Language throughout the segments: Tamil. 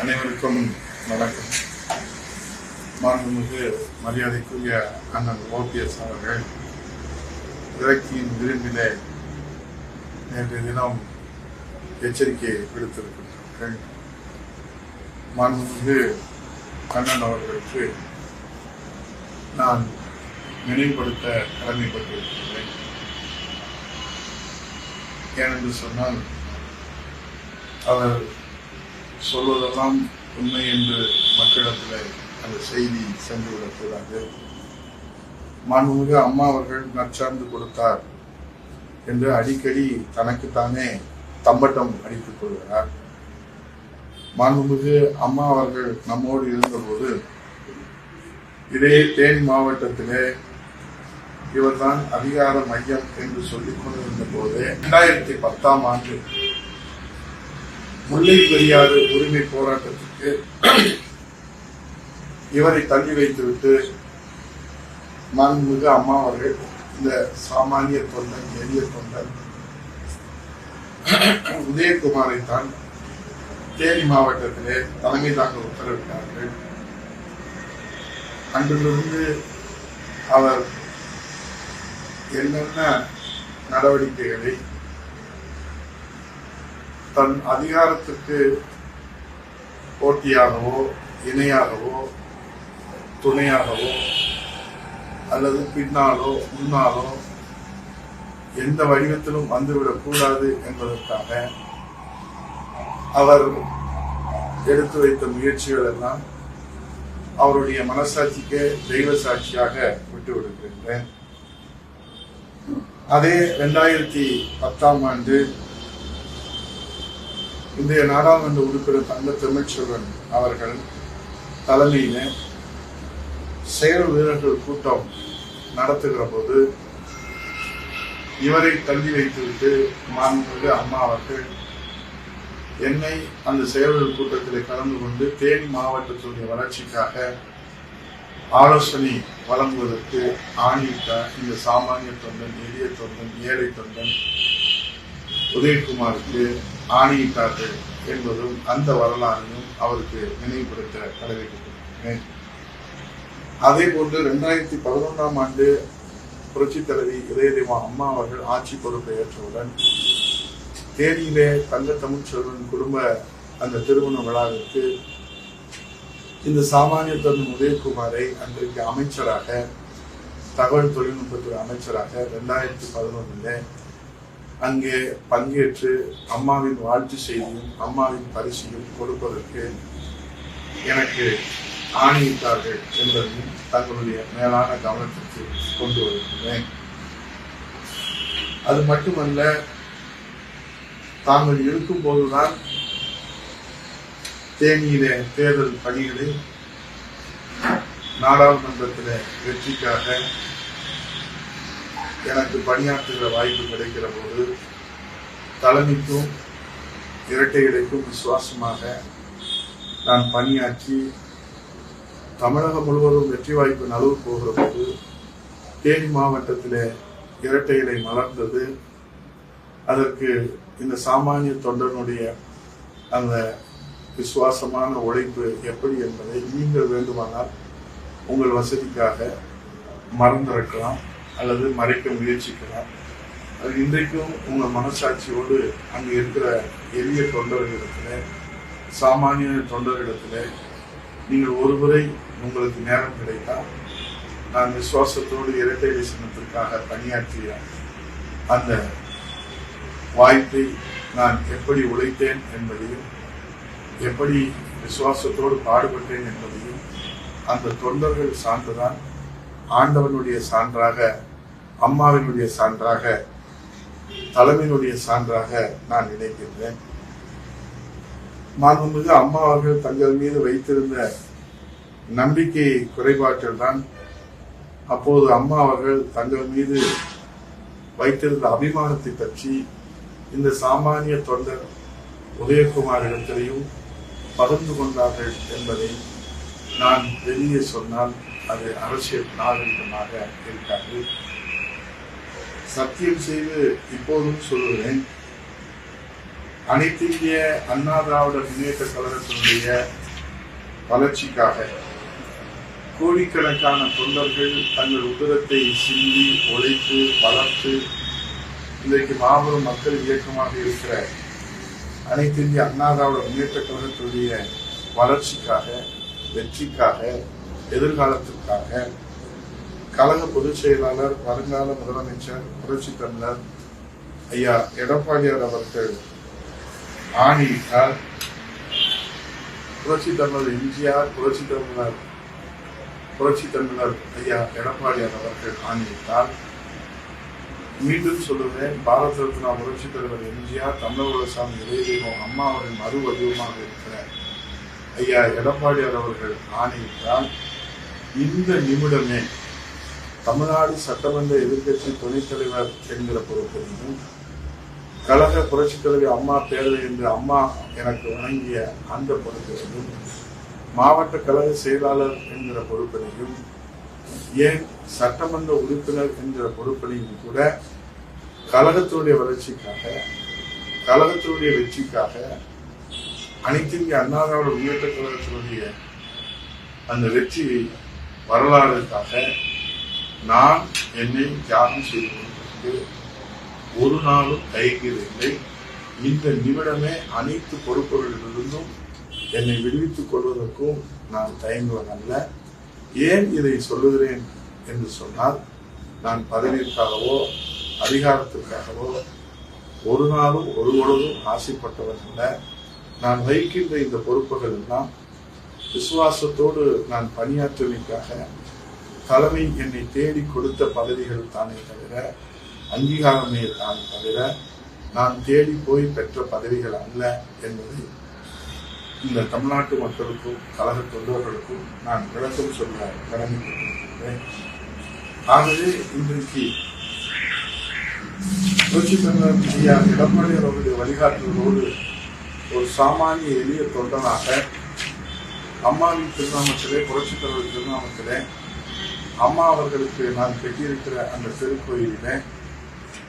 அனைவருக்கும் வணக்கம். மாண்புமிகு மரியாதைக்குரிய அண்ணன் ஓபிஎஸ் அவர்கள் இறக்கியின் விரும்பிலே நேற்றைய தினம் எச்சரிக்கை விடுத்திருக்கிறார்கள் மாண்புமிகு அண்ணன் அவர்களுக்கு நான் நினைவுபடுத்த கடமைப்பட்டிருக்கிறேன். ஏனென்று சொன்னால் அவர் சொல்வதெல்லாம் உண்மை என்று மக்களிடத்தில் அந்த செய்தி சென்று விடக்கூடாது மாண்புமிகு அம்மா அவர்கள் நற்சார்ந்து கொடுத்தார் என்று அடிக்கடி தனக்குத்தானே தம்பட்டம் அடித்துக் கொள்கிறார். மாண்புமிகு அம்மா அவர்கள் நம்மோடு இருந்தபோது இதே தேனி மாவட்டத்திலே இவர்தான் அதிகார மையம் என்று சொல்லிக் கொண்டிருந்த போது இரண்டாயிரத்தி பத்தாம் ஆண்டு முல்லை பெரியாறு உரிமை போராட்டத்திற்கு இவரை தள்ளி வைத்துவிட்டு மாண்புமிகு அம்மா அவர்கள் இந்த சாமானிய தொண்டன் எளிய தொண்டன் உதயகுமாரை தான் தேனி மாவட்டத்திலே தலைமை தாங்க உத்தரவிட்டார்கள். அன்றிலிருந்து அவர் என்னென்ன நடவடிக்கைகளை தன் அதிகாரத்துக்கு போட்டியாகவோ இணையாகவோ துணையாகவோ அல்லது பின்னாலோ முன்னாலோ எந்த வடிவத்திலும் வந்துவிடக்கூடாது என்பதற்காக அவர் எடுத்து வைத்த முயற்சிகள் எல்லாம் அவருடைய மனசாட்சிக்கு தெய்வ சாட்சியாக விட்டு விடுகின்றேன் அதே ரெண்டாயிரத்தி பத்தாம் ஆண்டு இன்றைய நாடாளுமன்ற உறுப்பினர் தங்க தமிழ்ச்செல்வன் அவர்கள் தலைமையில செயல் வீரர்கள் கூட்டம் நடத்துகிற போது இவரை தள்ளி வைத்துவிட்டு மாண்புமிகு அம்மா அவர்கள் என்னை அந்த செயல்கள் கூட்டத்தில் கலந்து கொண்டு தேனி மாவட்டத்துடைய வளர்ச்சிக்காக ஆலோசனை வழங்குவதற்கு ஆணியிட்ட இந்த சாமானிய தொண்டன் எளிய தொண்டன் ஏழை தொண்டன் உதயகுமாருக்கு ஆணையிட்டார்கள் என்பதும் அந்த வரலாறையும் அவருக்கு நினைவுபடுத்த கடமைப்பட்டிருக்கிறேன் அதே போன்று ரெண்டாயிரத்தி பதினொன்றாம் ஆண்டு புரட்சி தலைவி இதயதேவா அம்மா அவர்கள் ஆட்சி பொறுப்பை ஏற்றவுடன் தேனியிலே தங்க தமிழ்ச்செல்வன் குடும்ப அந்த திருமண விழாவிற்கு இந்த சாமானிய தொழில் உதயகுமாரை அன்றைக்கு அமைச்சராக தகவல் தொழில்நுட்பத்துறை அமைச்சராக ரெண்டாயிரத்தி பதினொன்னுல அங்கே பங்கேற்று அம்மாவின் வாழ்த்து செய்தியும் அம்மாவின் பரிசையும் கொடுப்பதற்கு எனக்கு ஆணையிட்டார்கள் என்பதையும் தங்களுடைய மேலான கவனத்திற்கு கொண்டு வருகின்றேன் அது மட்டுமல்ல தாங்கள் இருக்கும் போதுதான் தேனியிலே தேர்தல் பணிகளை நாடாளுமன்றத்தில் வெற்றிக்காக எனக்கு பணியாற்றுகிற வாய்ப்பு கிடைக்கிற போது தலைமைக்கும் இரட்டை இடைக்கும் விசுவாசமாக நான் பணியாற்றி தமிழகம் முழுவதும் வெற்றி வாய்ப்பு நழுவு போகிற போது தேனி மாவட்டத்தில் இரட்டை இலை மலர்ந்தது. அதற்கு இந்த சாமானிய தொண்டனுடைய அந்த விசுவாசமான உழைப்பு எப்படி என்பதை நீங்கள் வேண்டுமானால் உங்கள் வசதிக்காக மறந்திருக்கலாம். அல்லது மறைக்க முயற்சிக்கலாம் அது இன்றைக்கும் உங்கள் மனசாட்சியோடு அங்கே இருக்கிற எளிய தொண்டர்களிடத்தில் சாமானிய தொண்டர்களிடத்தில் நீங்கள் ஒருமுறை உங்களுக்கு நேரம் கிடைத்தால் நான் விசுவாசத்தோடு இரட்டை சின்னத்திற்காக பணியாற்றிய அந்த வாய்ப்பை நான் எப்படி உழைத்தேன் என்பதையும் எப்படி விசுவாசத்தோடு பாடுபட்டேன் என்பதையும் அந்த தொண்டர்கள் சான்றுதான் ஆண்டவனுடைய சான்றாக அம்மாவினுடைய சான்றாக தலைமையினுடைய சான்றாக நான் நினைக்கின்றேன். மாண்புமிகு அம்மா அவர்கள் தங்கள் மீது வைத்திருந்த நம்பிக்கை குறைபாட்டில் தான் அப்போது அம்மா அவர்கள் தங்கள் மீது வைத்திருந்த அபிமானத்தை பற்றி இந்த சாமானிய தொண்டர் உதயகுமார் இடத்திலையும் பகிர்ந்து கொண்டார்கள் என்பதை நான் வெளியே சொன்னால் அது அரசியல் நாகரிகமாக இருக்காது. சத்தியம் செய்து இப்போதும் சொல்லுகிறேன். அனைத்திந்திய அண்ணா திராவிட முன்னேற்ற கழகத்தினுடைய வளர்ச்சிக்காக கோடிக்கணக்கான தொண்டர்கள் தங்கள் உதரத்தை சிந்தி உழைத்து வளர்த்து இன்றைக்கு மாபெரும் மக்கள் இயக்கமாக இருக்கிற அனைத்து இந்திய அண்ணா திராவிட முன்னேற்ற கழகத்தினுடைய வளர்ச்சிக்காக வெற்றிக்காக எதிர்காலத்திற்காக கழக பொதுச் செயலாளர் வருங்கால முதலமைச்சர் புரட்சி தமிழர் ஐயா எடப்பாடியார் அவர்கள் ஆணையிட்டார். புரட்சி தமிழர் எம்ஜிஆர் புரட்சி தமிழர் புரட்சி தமிழர் ஐயா எடப்பாடியார் அவர்கள் ஆணையிட்டார். மீண்டும் சொல்லுவேன் பாரத ரத்னா புரட்சி தலைவர் எம்ஜிஆர் தமிழகசாமி இளையதெய்வம் அம்மா அவரின் மறு வடிவமாக இருக்கிற ஐயா எடப்பாடியார் அவர்கள் ஆணையிட்டால் இந்த நிமிடமே தமிழ்நாடு சட்டமன்ற எதிர்கட்சி துணைத் தலைவர் என்கிற பொறுப்பையும் கழக புரட்சித் தலைவி அம்மா பேரவை என்று அம்மா எனக்கு வழங்கிய அந்த பொறுப்பையும் மாவட்ட கழக செயலாளர் என்கிற பொறுப்பினையும் ஏன் சட்டமன்ற உறுப்பினர் என்கிற பொறுப்பினையும் கூட கழகத்தினுடைய வளர்ச்சிக்காக கழகத்தினுடைய வெற்றிக்காக அனைத்து இந்திய அண்ணா திராவிட முன்னேற்ற கழகத்தினுடைய அந்த வெற்றி வரலாறுக்காக நான் என்னை தியாகம் செய்து ஒரு நாளும் தயங்கியதில்லை. இந்த நிமிடமே அனைத்து பொறுப்புகளிலிருந்தும் என்னை விடுவித்துக் கொள்வதற்கும் நான் தயங்குவதல்ல. ஏன் இதை சொல்லுகிறேன் என்று சொன்னால் நான் பதவிக்காகவோ அதிகாரத்திற்காகவோ ஒரு நாளும் ஒரு பொழுதும் ஆசைப்பட்டவன் அல்ல. நான் வகிக்கின்ற இந்த பொறுப்புகள் எல்லாம் விசுவாசத்தோடு நான் பணியாற்றுவதற்காக தலைமை என்னை தேடி கொடுத்த பதவிகள் தானே தவிர அங்கீகாரமே தான் தவிர நான் தேடி போய் பெற்ற பதவிகள் அல்ல என்பதை இந்த தமிழ்நாட்டு மக்களுக்கும் கழக தொண்டர்களுக்கும் நான் விளக்கம் சொல்ல கடமைப்பட்டிருக்கிறேன். ஆகவே இன்றைக்கு புரட்சி தமிழர் ஐயா எடப்பாடி அவருடைய வழிகாட்டுதலோடு ஒரு சாமானிய எளிய தொண்டனாக அம்மாவின் திருநாமத்திலே புரட்சி தலைவர் திருநாமத்திலே அம்மா அவர்களுக்கு நான் கட்டியிருக்கிற அந்த திருக்கோயிலிலே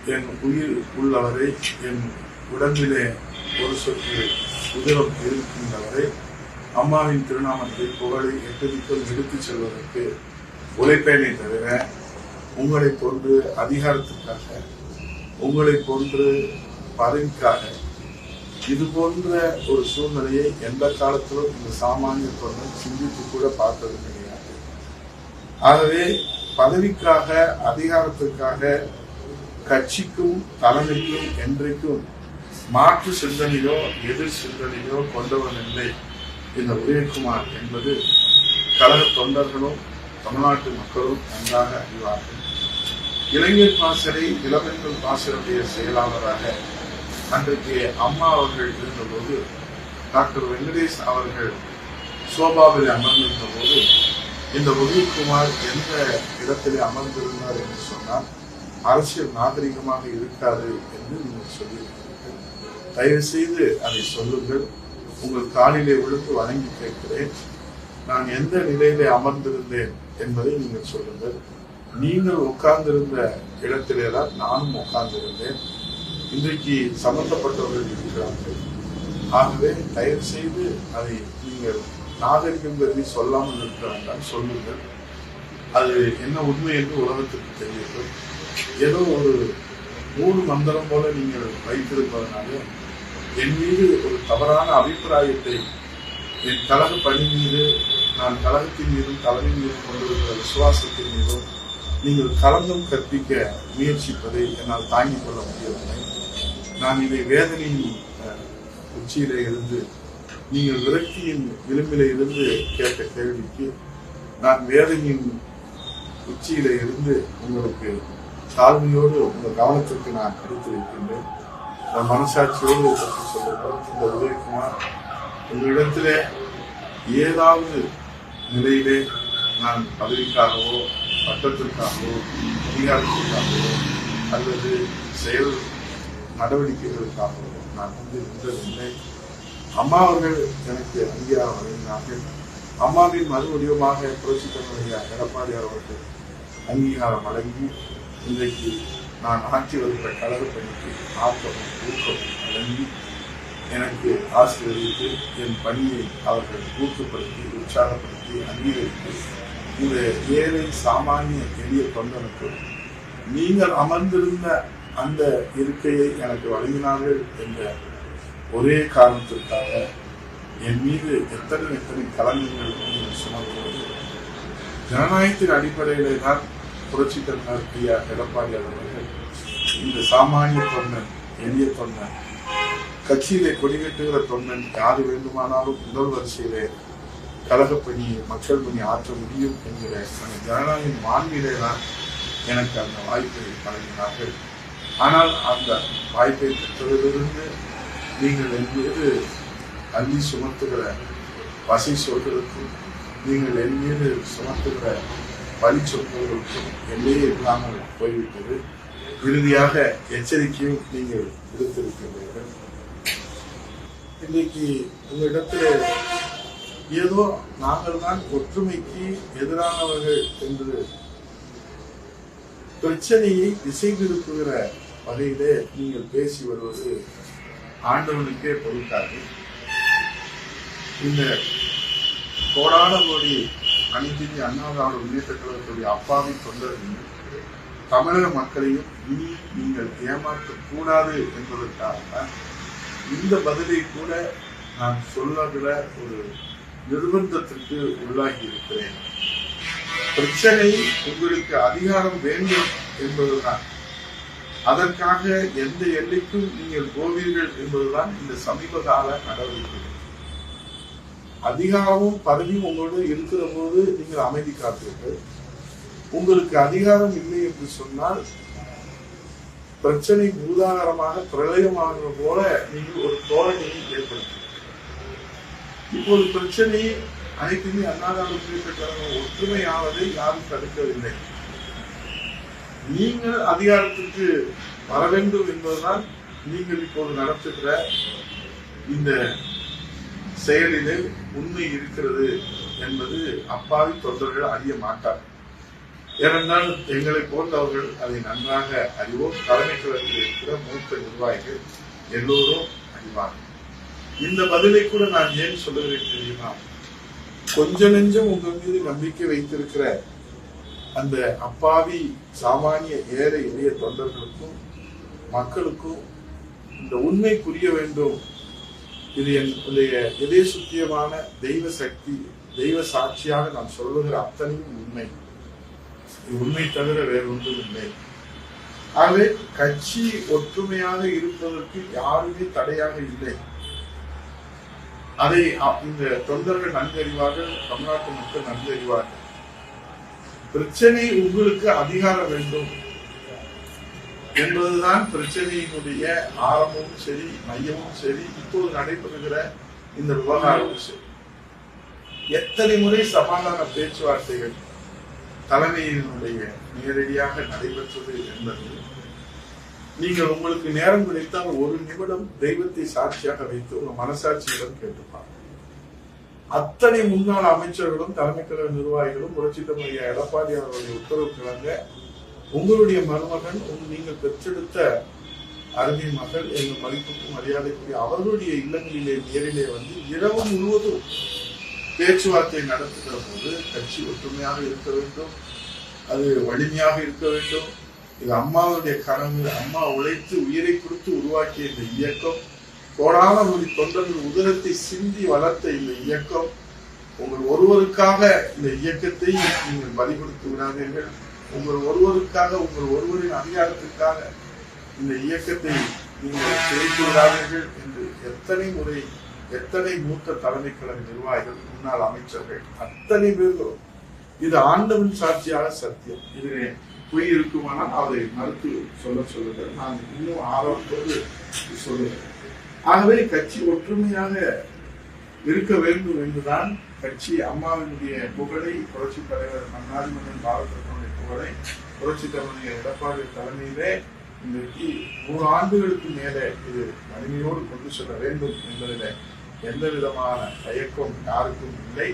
என் உயிர் உள்ளவரை என் உடம்பிலே ஒரு சொற்கு உதிரம் இருக்கின்றவரை அம்மாவின் திருநாமத்தை புகழை எட்டதிக்குள் எடுத்துச் செல்வதற்கு உழைப்பேனே தவிர உங்களை போன்று அதிகாரத்திற்காக உங்களை போன்று பதவிக்காக இது போன்ற ஒரு சூழ்நிலையை எந்த காலத்திலும் இந்த சாமானிய தொண்டர் சிந்தித்து கூட பார்த்தது ஆகவே பதவிக்காக அதிகாரத்திற்காக கட்சிக்கும் தலைமைக்கும் என்றைக்கும் மாற்று சிந்தனையோ எதிர் சிந்தனையோ கொண்டவன் இல்லை இந்த உதயகுமார் என்பது கழக தொண்டர்களும் தமிழ்நாட்டு மக்களும் நன்றாக அறிவார்கள். இளைஞர் பாசறை இளவெண்கள் பாசருடைய செயலாளராக அன்றைக்கு அம்மா அவர்கள் இருந்தபோது டாக்டர் வெங்கடேஷ் அவர்கள் சோபாவில் அமர்ந்திருந்த போது இந்த உதயகுமார் எந்த இடத்திலே அமர்ந்திருந்தார் என்று சொன்னால் அரசியல் நாகரிகமாக இருக்காது என்று நீங்கள் சொல்லியிருக்கிறீர்கள். தயவு செய்து அதை சொல்லுங்கள். உங்கள் காலிலே விழுந்து வணங்கி கேட்கிறேன். நான் எந்த நிலையிலே அமர்ந்திருந்தேன் என்பதை நீங்கள் சொல்லுங்கள். நீங்கள் உட்கார்ந்திருந்த இடத்திலே தான் நானும் உட்கார்ந்திருந்தேன். இன்றைக்கு சம்பந்தப்பட்டவர்கள் இருக்கிறார்கள். ஆகவே தயவு செய்து அதை நீங்கள் நாகரிகம் கருதி சொல்லாமல் இருக்கிறாங்க சொல்லுங்கள் அது என்ன உண்மை என்று உலகத்துக்கு தெரியட்டும் ஏதோ ஒரு மூணு மந்திரம் போல நீங்கள் வைத்திருப்பதனால என் மீது ஒரு தவறான அபிப்பிராயத்தை என் கழக பணி மீது நான் கழகத்தின் மீதும் தலைமை மீதும் கொண்டிருக்கிற விசுவாசத்தின் மீதும் நீங்கள் கலந்தும் கற்பிக்க முயற்சிப்பதை என்னால் தாங்கிக் கொள்ள முடியவில்லை. நான் இதை வேதனையின் உச்சியிலே இருந்து நீங்கள் விரக்தியின் விளிம்பிலே இருந்து கேட்ட கேள்விக்கு நான் வேதனையின் உச்சியில இருந்து உங்களுக்கு தாழ்மையோடு உங்கள் கவனத்திற்கு நான் எடுத்து வைக்கின்றேன். நான் மனசாட்சியோடு பற்றி சொல்லுங்கள். இந்த உதயகுமார் உங்களிடத்திலே ஏதாவது நிலையிலே நான் பதவிக்காகவோ பட்டத்திற்காகவோ அதிகாரத்திற்காகவோ அல்லது செயல் நடவடிக்கைகளுக்காகவோ நான் வந்து நின்றதில்லை. அம்மா அவர்கள் எனக்கு அங்கீகாரம் வழங்கினார்கள். அம்மாவின் மறு வடிவமாக புரட்சி தலைவர் எடப்பாடி அவர்களுக்கு அங்கீகாரம் வழங்கி இன்றைக்கு நான் ஆட்சி வருகிற கலர் பணிக்கு ஆக்கம் ஊக்கம் வழங்கி எனக்கு ஆசீர்வதித்து என் பணியை அவர்கள் ஊக்கப்படுத்தி உற்சாகப்படுத்தி அங்கீகரித்து இந்த ஏழை சாமானிய எளிய தொண்டனுக்கு நீங்கள் அமர்ந்திருந்த அந்த இருக்கையை எனக்கு வழங்கினார்கள் என்ற ஒரே காரணத்திற்காக என் மீது எத்தனை எத்தனை கலங்கங்கள் சுமத்துவது? ஜனநாயகத்தின் அடிப்படையிலே தான் புரட்சி தலைவர் ஐயா எடப்பாடி அவர்கள் இந்த சாமானிய தொண்டன் எளிய தொண்டன் கட்சியிலே கொடிகட்டுகிற தொண்டன் யாரு வேண்டுமானாலும் முதல் வரிசையிலே கழக பணி மக்கள் பணி ஆற்ற முடியும் என்கிற அந்த ஜனநாயக மாண்பிலே தான் எனக்கு அந்த வாய்ப்பை வழங்கினார்கள். ஆனால் அந்த வாய்ப்பை பெற்றதிலிருந்து நீங்கள் என் மீது அள்ளி சுமத்துகிற பசி சொல்களுக்கும் நீங்கள் என் மீது சுமத்துகிற பலி சொற்களுக்கும் எல்லையே இல்லாமல் போய்விட்டது. இறுதியாக எச்சரிக்கையும் நீங்கள் விடுத்திருக்கின்றீர்கள் இன்னைக்கு உங்களிடத்தில் ஏதோ நாங்கள் தான் ஒற்றுமைக்கு எதிரானவர்கள் என்று பிரச்சனையை திசை திருப்புகிற வகையிலே நீங்கள் பேசி வருவது ஆண்டவனுக்கே பொறுக்காது இந்த கோடான கோடி அனைத்து இந்திய அண்ணா முன்னேற்ற கழகத்துடைய அப்பாவி தொண்டர்களையும் தமிழக மக்களையும் இனி நீங்கள் ஏமாற்றக்கூடாது என்பதற்காக இந்த பதிலை கூட நான் சொல்லுகிற ஒரு நிர்பந்தத்திற்கு உள்ளாகி இருக்கிறேன். பிரச்சனை உங்களுக்கு அதிகாரம் வேண்டும் என்பதுதான். அதற்காக எந்த எல்லைக்கும் நீங்கள் போவீர்கள் என்பதுதான் இந்த சமீப கால நடவடிக்கை. அதிகாரமும் பதவியும் உங்களோடு இருக்கிற போது நீங்கள் அமைதி காப்பீர்கள். உங்களுக்கு அதிகாரம் இல்லை என்று சொன்னால் பிரச்சனை பூதாகரமாக பிரளயமாகிற போல நீங்கள் ஒரு தோரணையை ஏற்படுத்தும் இப்போது பிரச்சனை அனைத்துமே அண்ணாதிராவிட முன்னேற்ற ஒற்றுமையானதை யாரும் தடுக்கவில்லை. நீங்கள் அதிகாரத்திற்கு வர வேண்டும் என்பதுதான் நீங்கள் இப்போது நடத்துகிற இந்த செயலிலே உண்மை இருக்கிறது என்பது அப்பாவி தொண்டர்கள் அறிய மாட்டார். ஏனென்றால் எங்களை போன்றவர்கள் அதை நன்றாக அறிவோம். தலைமை கழகத்தில் இருக்கிற மூத்த நிர்வாகிகள் எல்லோரும் அறிவார்கள். இந்த பதிலை கூட நான் ஏன் சொல்லுகிறேன் தெரியுமா? கொஞ்ச நெஞ்சம் உங்கள் மீது நம்பிக்கை வைத்திருக்கிற அந்த அப்பாவி சாமானிய ஏழை எளிய தொண்டர்களுக்கும் மக்களுக்கும் இந்த உண்மை புரிய வேண்டும். இது என்னுடைய இதய சுத்தியமான தெய்வ சக்தி தெய்வ சாட்சியாக நான் சொல்லுகிற அத்தனையும் உண்மை. இது உண்மை தவிர வேறு ஒன்றும் இல்லை ஆகவே கட்சி ஒற்றுமையாக இருப்பதற்கு யாருமே தடையாக இல்லை. அதை இந்த தொண்டர்கள் நன்கறிவார்கள் தமிழ்நாட்டு மக்கள் நன்கறிவார்கள். பிரச்சனை உங்களுக்கு அதிகாரம் வேண்டும் என்பதுதான் பிரச்சனையினுடைய ஆரம்பமும் சரி மையமும் சரி இப்போது நடைபெறுகிற இந்த விவகாரமும் சரி. எத்தனை முறை சமாதான பேச்சுவார்த்தைகள் தலைமையினுடைய நேரடியாக நடைபெற்றது என்பது நீங்கள் உங்களுக்கு நேரம் கிடைத்தால் ஒரு நிமிடம் தெய்வத்தை சாட்சியாக வைத்து உங்க மனசாட்சியிடம் கேட்டுப்பாங்க அத்தனை முன்னாள் அமைச்சர்களும் தலைமை கழக நிர்வாகிகளும் புரட்சி தமிழக எடப்பாடி அவர்களுடைய உத்தரவு கிழங்க உங்களுடைய மருமகன் நீங்கள் பெற்றெடுத்த அருமை மகள் எங்கள் மதிப்புக்கும் மரியாதைக்குரிய அவர்களுடைய இல்லங்களிலே நேரிலே வந்து இரவு முழுவதும் பேச்சுவார்த்தை நடத்துகிற போது கட்சி ஒற்றுமையாக இருக்க வேண்டும். அது வலிமையாக இருக்க வேண்டும். இது அம்மாவுடைய கனவு. அம்மா உழைத்து உயிரை கொடுத்து உருவாக்கிய இந்த இயக்கம். கோடான தொண்டர்கள் உதிரத்தை சிந்தி வளர்த்த இந்த இயக்கம் உங்கள் ஒருவருக்காக இந்த இயக்கத்தை நீங்கள் பலி கொடுத்து விடாதீர்கள். உங்கள் ஒருவருக்காக உங்கள் ஒருவரின் அதிகாரத்துக்காக இந்த இயக்கத்தை நீங்கள் செய்து விடாதீர்கள் என்று எத்தனை முறை எத்தனை மூத்த தலைமை கழக நிர்வாகிகள் முன்னாள் அமைச்சர்கள் அத்தனை பேர்களும் இது ஆண்டவன் சாட்சியாக சத்தியம். இதனை பொய் இருக்குமானால் அதை மறுத்து சொல்ல சொல்லுங்கள். நான் இன்னும் ஆர்வத்தோடு சொல்லுகிறேன். ஆகவே கட்சி ஒற்றுமையாக இருக்க வேண்டும் என்றுதான் கட்சி அம்மாவினுடைய புகழை புரட்சி தலைவர் மன்னாடி மன்னன் பாலகிருஷ்ணனுடைய புகழை புரட்சி தலைவருடைய எடப்பாடி தலைமையிலே இன்றைக்கு நூறு ஆண்டுகளுக்கு மேலே இது வலிமையோடு கொண்டு செல்ல வேண்டும் என்பதில் எந்த விதமான தயக்கம் யாருக்கும் இல்லை.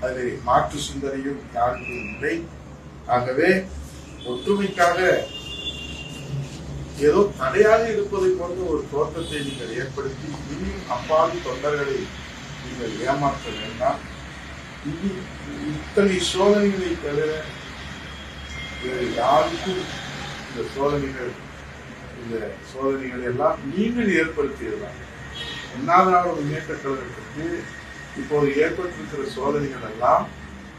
அதில் மாற்று சிந்தனையும் யாருக்கும் இல்லை. ஆகவே ஒற்றுமைக்காக ஏதோ தடையாக இருப்பதை போன்ற ஒரு தோற்றத்தை நீங்கள் ஏற்படுத்தி இனியும் அப்பாவி தொண்டர்களை நீங்கள் ஏமாற்ற வேண்டாம். இனி இத்தனை சோதனைகளை தவிர வேறு யாருக்கும் இந்த சோதனைகள் இந்த சோதனைகள் எல்லாம் நீங்கள் ஏற்படுத்தியதுதான். ஒன்னாவது முன்னேற்ற கழகத்திற்கு இப்போது ஏற்பட்டிருக்கிற சோதனைகள் எல்லாம்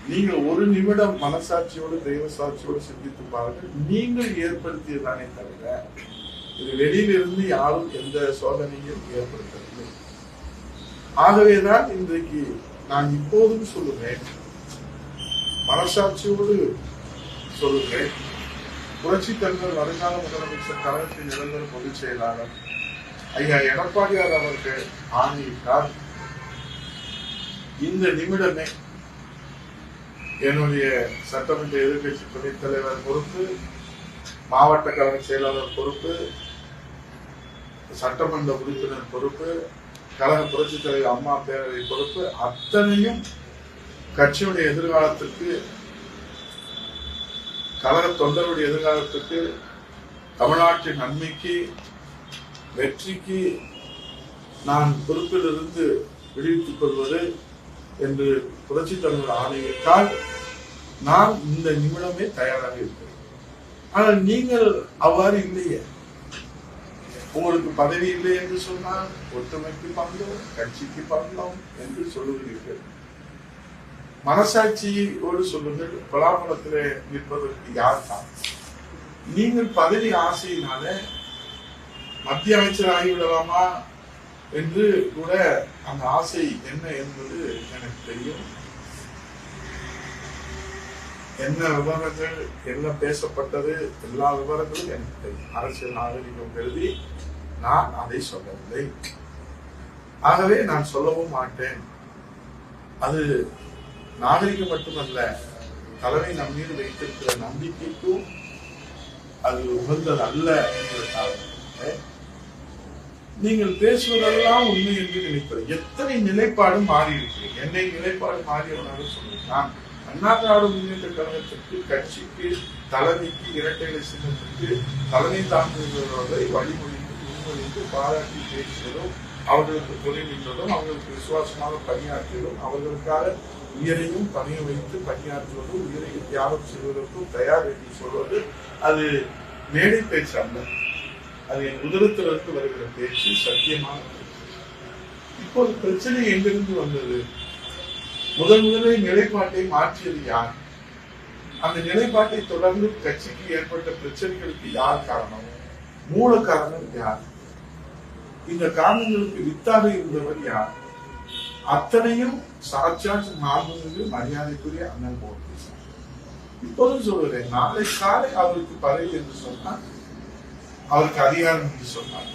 நீங்கள் ஒரு நிமிடம் மனசாட்சியோடு தெய்வ சாட்சியோடு சிந்தித்து பாருங்கள். நீங்கள் ஏற்படுத்தியதானே தவிர இது வெளியிலிருந்து யாரும் எந்த சோதனையும் ஏற்படுத்தவில்லை. ஆகவேதான் இன்றைக்கு நான் இப்போதும் சொல்லுவேன். மனசாட்சியோடு சொல்லுகிறேன் புரட்சி தலைவர் வருங்கால முதலமைச்சர் கழகத்தின் நிரந்தர பொதுச் செயலாளர் ஐயா எடப்பாடியார் அவர்கள் ஆணையிட்டார். இந்த நிமிடமே என்னுடைய சட்டமன்ற எதிர்கட்சி துணைத் தலைவர் பொறுப்பு மாவட்ட கழக செயலாளர் பொறுப்பு சட்டமன்ற உறுப்பினர் பொறுப்பு கழக புரட்சித் தலைவர் அம்மா பேரவை பொறுப்பு அத்தனையும் கட்சியுடைய எதிர்காலத்திற்கு கழக தொண்டருடைய எதிர்காலத்திற்கு தமிழ்நாட்டின் நன்மைக்கு வெற்றிக்கு நான் பொறுப்பிலிருந்து விடுவித்துக் கொள்வது என்று புரட்சி தலைவர் ஆணையிட்டால் நான் இந்த நிமிடமே தயாராக இருக்கிறேன் ஆனால் நீங்கள் அவ்வாறு இல்லையே. உங்களுக்கு பதவி இல்லை என்று சொன்னால் ஒற்றுமைக்கு பங்கும் கட்சிக்கு பங்கும் என்று சொல்லுகிறீர்கள். மனசாட்சியோடு சொல்லுங்கள் பலாபலத்திலே நிற்பதற்கு யார் தான்? நீங்கள் பதவி ஆசையினால மத்திய அமைச்சர் ஆகிவிடலாமா என்று கூட அந்த ஆசை என்ன என்பது எனக்கு தெரியும். என்ன விவரங்கள் என்ன பேசப்பட்டது எல்லா விவரங்களும் எனக்கு தெரியும். அரசியல் நாகரிகம் கருதி நான் அதை சொல்லவில்லை. ஆகவே நான் சொல்லவும் மாட்டேன். அது நாகரிகம் மட்டுமல்ல தலைமை நம் மீது வைத்திருக்கிற நம்பிக்கைக்கும் அது உகந்தது அல்ல என்பதற்காக நீங்கள் பேசுவதெல்லாம் உண்மை என்று நினைப்பது. எத்தனை நிலைப்பாடு மாறி இருக்கு என்னை நிலைப்பாடு மாறியவனாக சொல்லுவேன். நான் அண்ணா திராவிட முன்னேற்ற கழகத்திற்கு கட்சிக்கு தலைமைக்கு இரட்டைகளை சின்னத்திற்கு தலைமை தாங்குகிறவர்களை வழிமொழிந்து முன்மொழிந்து பாராட்டி பேசுவதும் அவர்களுக்கு துணை நின்றதும் அவர்களுக்கு விசுவாசமாக பணியாற்றுவதும் அவர்களுக்காக உயிரையும் பணிய வைத்து பணியாற்றுவதும் உயிரையும் தியாகம் செய்வதற்கும் தயார் என்று சொல்வது அது மேடை பேச்சு அல்ல. அது என் உதரத்திலிருந்து வருகிற பேச்சு சத்தியமாக இப்போது பிரச்சனை எங்கிருந்து வந்தது? முதன் முதலில் நிலைப்பாட்டை மாற்றியது யார்? அந்த நிலைப்பாட்டை தொடர்ந்து கட்சிக்கு ஏற்பட்ட பிரச்சனைகளுக்கு யார் காரணம்? மூல காரணம் யார்? இந்த காரணங்களுக்கு வித்தாக இருந்தவர் யார்? அத்தனையும் சாட்சாத் மாண்புமிகு மரியாதைக்குரிய அண்ணன் போட்டு இப்போதும் சொல்கிறேன் நாளை காலை அவருக்கு பதவி என்று சொன்னால் அவருக்கு அதிகாரம் என்று சொன்னார்.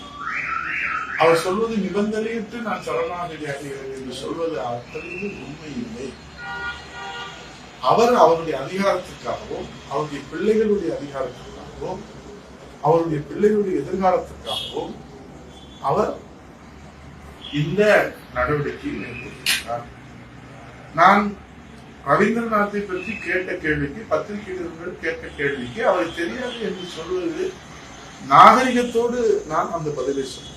அவர் சொல்வது நிபந்தனையிட்டு நான் சரணாகதி அடைகிறேன் என்று சொல்வது அத்தனை உண்மை இல்லை அவர் அவருடைய அதிகாரத்திற்காகவும் அவருடைய பிள்ளைகளுடைய அதிகாரத்திற்காகவும் அவருடைய பிள்ளைகளுடைய எதிர்காலத்திற்காகவும் அவர் இந்த நடவடிக்கையை மேற்கொண்டிருக்கிறார். நான் ரவீந்திரநாத்தை பற்றி கேட்ட கேள்விக்கு பத்திரிகைகள் கேட்ட கேள்விக்கு அவர் தெரியாது என்று சொல்வது நாகரிகத்தோடு நான் அந்த பதிலை சொன்னேன்.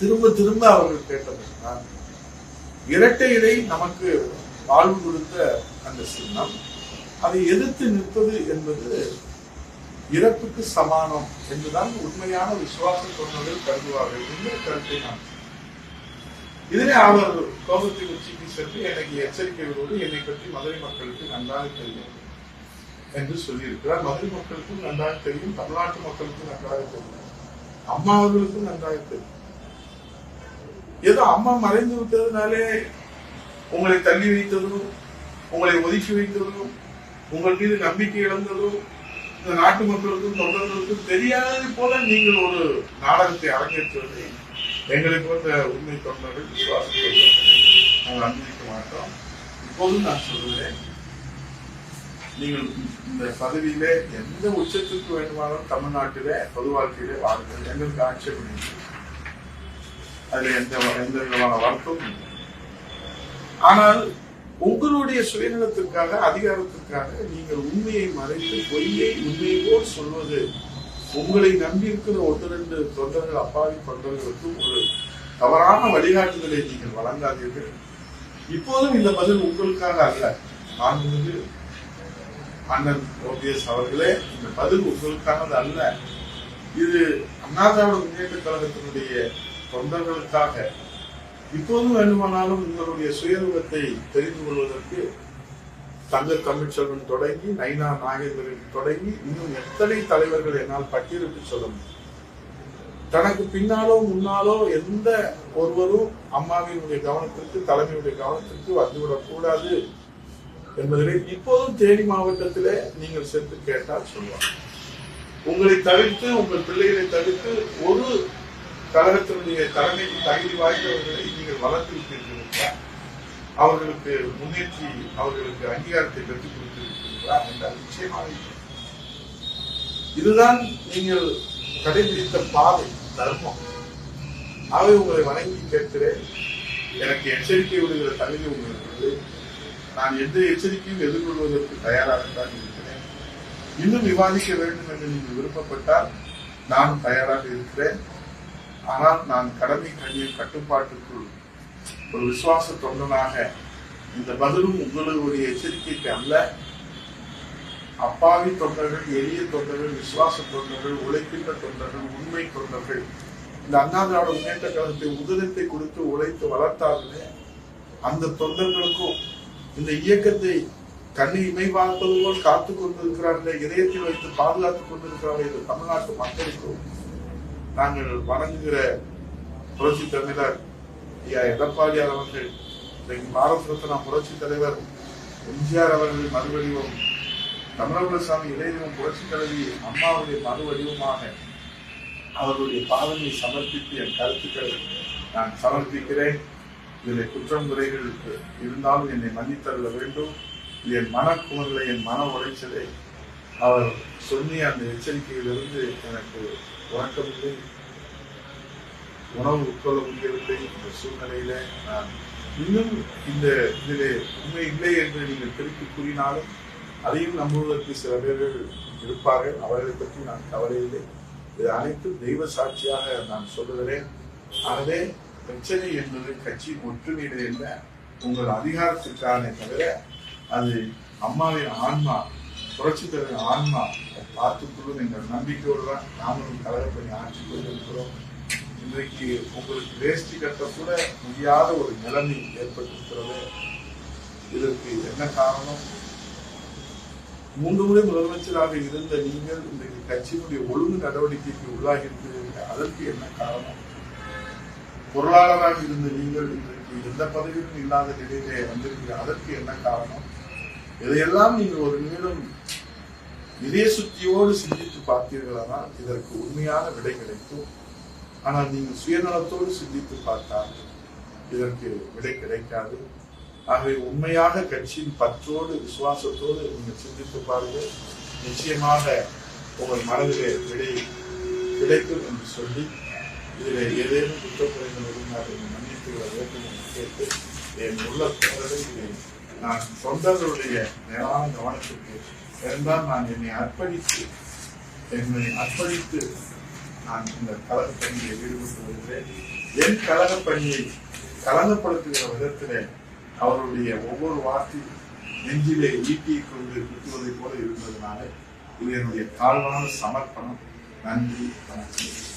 திரும்ப திரும்ப அவர்கள் கேட்டதென்றால் இரட்டை இலை நமக்கு வாழ்வு கொடுத்த அந்த சின்னம். அதை எதிர்த்து நிற்பது என்பது இறப்புக்கு சமானம் என்றுதான் உண்மையான விசுவாசம் கொண்டவர்கள் கருதுவார்கள் என்ற கருத்தை நான் இதனை இதிலே அவர் கோபத்தை உச்சிக்கு சென்று எனக்கு எச்சரிக்கைகளோடு என்னை பற்றி மதுரை மக்களுக்கு நன்றாக தெரியும் என்று சொல்லியிருக்கிறார். மதுரை மக்களுக்கும் நன்றாக தெரியும். தமிழ்நாட்டு மக்களுக்கும் நன்றாக தெரியும். அம்மா அவர்களுக்கும் நன்றாக தெரியும். ஏதோ அம்மா மறைந்து விட்டதுனாலே உங்களை தள்ளி வைத்ததும் உங்களை ஒதுக்கி வைத்ததும் உங்கள் மீது நம்பிக்கை இழந்ததும் இந்த நாட்டு மக்களுக்கும் தொண்டர்களுக்கும் தெரியாதது போல நீங்கள் ஒரு நாடகத்தை அரங்கேற்றுவதை எங்களை போன்ற உண்மை தொண்டர்கள் விசுவாசம் நாங்கள் அனுமதிக்க மாட்டோம். இப்போதும் நான் சொல்லுவேன் நீங்கள் இந்த பதவியில எந்த உச்சத்திற்கு வேண்டுமானாலும் தமிழ்நாட்டில பொது வாழ்க்கையிலே வாருங்கள் எங்களுக்கு ஆட்சேபம் அதுல எந்த எந்த விதமான வருத்தமும் இல்லை. ஆனால் உங்களுடைய சுயநலத்திற்காக அதிகாரத்திற்காக நீங்கள் உண்மையை மறைத்து பொய்யை உண்மையை போல் சொல்வது உங்களை நம்பி இருக்கிற ஒன்று ரெண்டு தொண்டர்கள் அப்பாவி தொண்டர்களுக்கு ஒரு தவறான வழிகாட்டுதலை நீங்கள் வழங்காதீர்கள். இப்போதும் இந்த பதில் உங்களுக்காக அல்ல. மாண்புமிகு அண்ணன் ஓபிஎஸ் அவர்களே இந்த பதில் உங்களுக்கானது அல்ல. இது அண்ணா திராவிட முன்னேற்ற கழகத்தினுடைய தொண்டர்களுக்காக. இப்போதும் வேண்டுமானாலும் உங்களுடைய சுயரூபத்தை தெரிந்து கொள்வதற்கு தங்க தமிழ்ச்செல்வன் தொடங்கி நைனா நாகேந்திரன் தொடங்கி இன்னும் எத்தனை தலைவர்கள் என்னால் பட்டியலிட்டு சொல்ல முடியும்? தனக்கு பின்னாலோ முன்னாலோ எந்த ஒருவரும் அம்மாவினுடைய கவனத்திற்கு தலைமையுடைய கவனத்திற்கு வந்துவிடக் கூடாது என்பதிலே இப்போதும் தேனி மாவட்டத்திலே நீங்கள் சென்று கேட்டால் சொல்லுவாங்க உங்களை தவிர்த்து உங்கள் பிள்ளைகளை தவிர்த்து ஒரு கழகத்தினுடைய தலைமைக்கு தகுதி வாய்ந்தவர்களை நீங்கள் வளர்த்து விட்டிருக்கிறீர்களா அவர்களுக்கு முன்னேற்றி அவர்களுக்கு அங்கீகாரத்தை பெற்றுக் கொடுத்திருக்கிறீர்களா என்றால் நிச்சயமாக இதுதான் நீங்கள் கடைபிடித்த பாதை தர்மம். ஆகவே உங்களை வணங்கி கேட்கிறேன். எனக்கு எச்சரிக்கை விடுகிற தகுதி உங்களுக்கு நான் எந்த எச்சரிக்கையும் எதிர்கொள்வதற்கு தயாராகத்தான் இருக்கிறேன் இன்னும் விவாதிக்க வேண்டும் என்று நீங்கள் விருப்பப்பட்டால் நான் தயாராக இருக்கிறேன். ஆனால் நான் கடமை கண்ணிய கட்டுப்பாட்டுக்குள் ஒரு விசுவாச தொண்டனாக இந்த பதிலும் உங்களுடைய எச்சரிக்கைக்கு அல்ல. அப்பாவி தொண்டர்கள் எளிய தொண்டர்கள் விசுவாச தொண்டர்கள் உழைக்கின்ற தொண்டர்கள் உண்மை தொண்டர்கள் இந்த அண்ணா திராவிட முன்னேற்ற கழகத்தை உதிரத்தை கொடுத்து உழைத்து வளர்த்தார்களே அந்த தொண்டர்களுக்கும் இந்த இயக்கத்தை கண்ணை இமை பார்ப்பது போல் காத்துக் கொண்டிருக்கிறார்களே இதயத்தில் வைத்து பாதுகாத்துக் கொண்டிருக்கிறார்கள் இந்த தமிழ்நாட்டு மக்களுக்கும் நாங்கள் வணங்குகிற புரட்சி தமிழர் ஐயா எடப்பாடியார் அவர்கள் இன்றைக்கு பாரத ரத்னா புரட்சி தலைவர் எம்ஜிஆர் அவர்கள் மறுவடிவம் தமிழகுலசாமி இளைஞரும் புரட்சி தலைவி அம்மாவுடைய மறுவடிவமாக அவர்களுடைய பாதனை சமர்ப்பித்து என் கருத்துக்களை நான் சமர்ப்பிக்கிறேன். இதில் குற்றம் குறைகள் இருந்தாலும் என்னை மன்னித்தருள வேண்டும். என் மனக்குமர்களை என் மன உளைச்சலை அவர் சொன்னிய அந்த எச்சரிக்கையிலிருந்து எனக்கு உறக்கமில்லை. உணவு உட்கொள்ள முடியவில்லை. இந்த சூழ்நிலையில நான் இன்னும் இந்த இதிலே உண்மை இல்லை என்று நீங்கள் திருப்பி கூறினாலும் அதையும் நம்புவதற்கு சில பேர்கள் இருப்பார்கள். அவர்களை பற்றி நான் கவலை இல்லை இது அனைத்தும் தெய்வ சாட்சியாக நான் சொல்லுகிறேன். ஆகவே பிரச்சனை என்பது கட்சியின் ஒற்றுமையில இல்லை. உங்கள் அதிகாரத்திற்கான தவிர அது அம்மாவின் ஆன்மா புரட்சி தலைவர் ஆன்மா பார்த்துக்கொள்ளும் என்ற நம்பிக்கையோடு தான் நாமளும் கலகப்பணி ஆட்சி கொண்டிருக்கிறோம். இன்றைக்கு உங்களுக்கு வேஷ்டி கட்ட கூட முடியாத ஒரு நிலைமை ஏற்பட்டிருக்கிறது. இதற்கு என்ன காரணம்? மூன்று முறை முதலமைச்சராக இருந்த நீங்கள் இன்றைக்கு கட்சியினுடைய ஒழுங்கு நடவடிக்கைக்கு உள்ளாகி இருக்கிறீர்கள் அதற்கு என்ன காரணம்? பொருளாளராக இருந்த நீங்கள் இன்றைக்கு எந்த பதவியும் இல்லாத நிலையிலே வந்திருக்கிற அதற்கு என்ன காரணம்? இதையெல்லாம் நீங்கள் ஒரு நிமிடம் இதய சுத்தியோடு சிந்தித்து பார்த்தீர்களானால் இதற்கு உண்மையான விடை கிடைக்கும். ஆனால் நீங்கள் சுயநலத்தோடு சிந்தித்து பார்த்தால் இதற்கு விடை கிடைக்காது. ஆகவே உண்மையாக கட்சியின் பற்றோடு விசுவாசத்தோடு நீங்கள் சிந்தித்து பாருங்கள். நிச்சயமாக உங்கள் மனதிலே விடை கிடைக்கும் என்று சொல்லி இதில் ஏதேனும் குற்றக்குறைகள் இருந்தால் என்னை மன்னித்து விட வேண்டும் என்று கேட்டு என் உள்ள தோழரை நான் தொண்டர்களுடைய மேலான கவனத்திற்கு இருந்தால் நான் என்னை அர்ப்பணித்து என்னை அர்ப்பணித்து நான் இந்த கழகப் பணியை ஈடுபட்டு வருகிறேன் என் கழகப் பணியை கலங்கப்படுத்துகிற விதத்திலே அவருடைய ஒவ்வொரு வார்த்தையும் நெஞ்சிலே ஈட்டியை கொண்டு குத்துவதைப் போல இருந்ததுனால இது என்னுடைய தாழ்வான சமர்ப்பணம். நன்றி வணக்கம்.